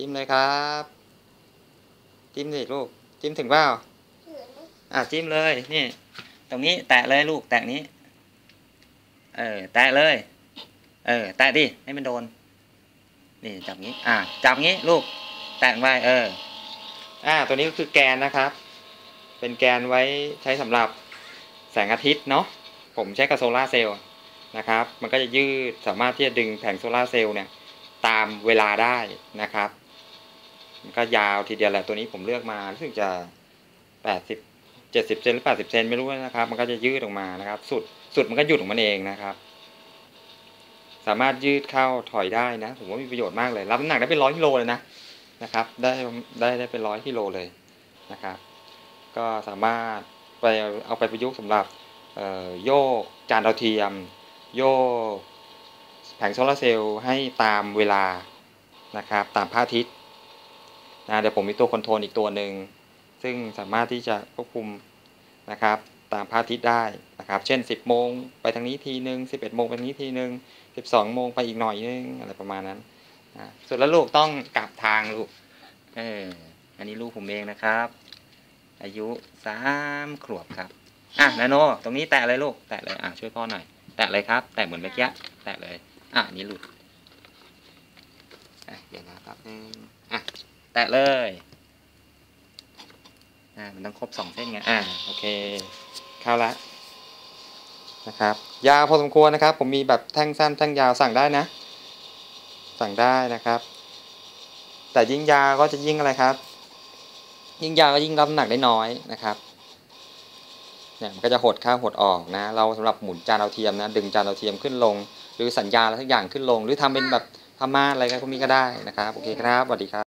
จิ้มเลยครับ จิ้มสิลูก จิ้มถึงเปล่าถือไหมอะจิ้มเลยนี่ ตรงนี้แตะเลยลูก แตะนี้ เออ แตะเลย เออ แตะดิให้มันโดน นี่จับงี้ อะจับงี้ลูก แตะลงไปเออ อ่า ตัวนี้ก็คือแกนนะครับ เป็นแกนไว้ใช้สำหรับแสงอาทิตย์เนาะผมใช้กับโซลาร์เซลล์นะครับ มันก็จะยืดสามารถที่จะดึงแผงโซลาร์เซลล์เนี่ยตามเวลาได้นะครับ มันก็ยาวทีเดียวแหละตัวนี้ผมเลือกมารู้สึกจะแปดสิบเจ็ดสิบเซนหรือแปดสิบเซนไม่รู้นะครับ มันก็จะยืดออกมานะครับ สุดสุดมันก็หยุดของมันเองนะครับ สามารถยืดเข้าถอยได้นะ ผมว่ามีประโยชน์มากเลย รับน้ำหนักได้เป็นร้อยกิโลเลยนะนะครับ ได้ได้ได้เป็นร้อยกิโลเลยนะครับ ก็สามารถไปเอาไปประยุกต์สำหรับเโยกจานดาวเทียม โยกแผงโซลาร์เซลล์ให้ตามเวลานะครับ ตามพระอาทิตย์ นะเดี๋ยวผมมีตัวคอนโทรลอีกตัวหนึ่งซึ่งสามารถที่จะควบคุมนะครับตามพระอาทิตย์ได้นะครับ เช่น 10 โมงไปทางนี้ทีนึง11 โมงไปทางนี้ทีนึง12 โมงไปอีกหน่อยนึงอะไรประมาณนั้นนะส่วนแล้วลูกต้องกลับทางลูกเอออันนี้ลูกผมเองนะครับ อายุสามขวบครับอะนาโนตรงนี้แตะเลยลูกแตะเลยอะช่วยพ่อหน่อยแตะเลยครับ แตะเหมือนเมื่อกี้แตะเลยอะนี้หลุดเดี๋ยวนะครับนึง ตะเลย อ่า มันต้องครบสองเส้นไง อะโอเค เข้าละ นะครับ ยาวพอสมควรนะครับ ผมมีแบบแท่งสั้นแท่งยาวสั่งได้นะ สั่งได้นะครับ แต่ยิ่งยาวก็จะยิ่งอะไรครับ ยิ่งยาวก็ยิ่งรับน้ำหนักได้น้อยนะครับ เนี่ยมันก็จะหดเข้าหดออกนะ เราสำหรับหมุนจานดาเทียมนะ ดึงจานดาเทียมขึ้นลง หรือสัญญาอะไรทุกอย่างขึ้นลง หรือทำเป็นแบบพม่าอะไรก็มีก็ได้นะครับ โอเคครับสวัสดีครับ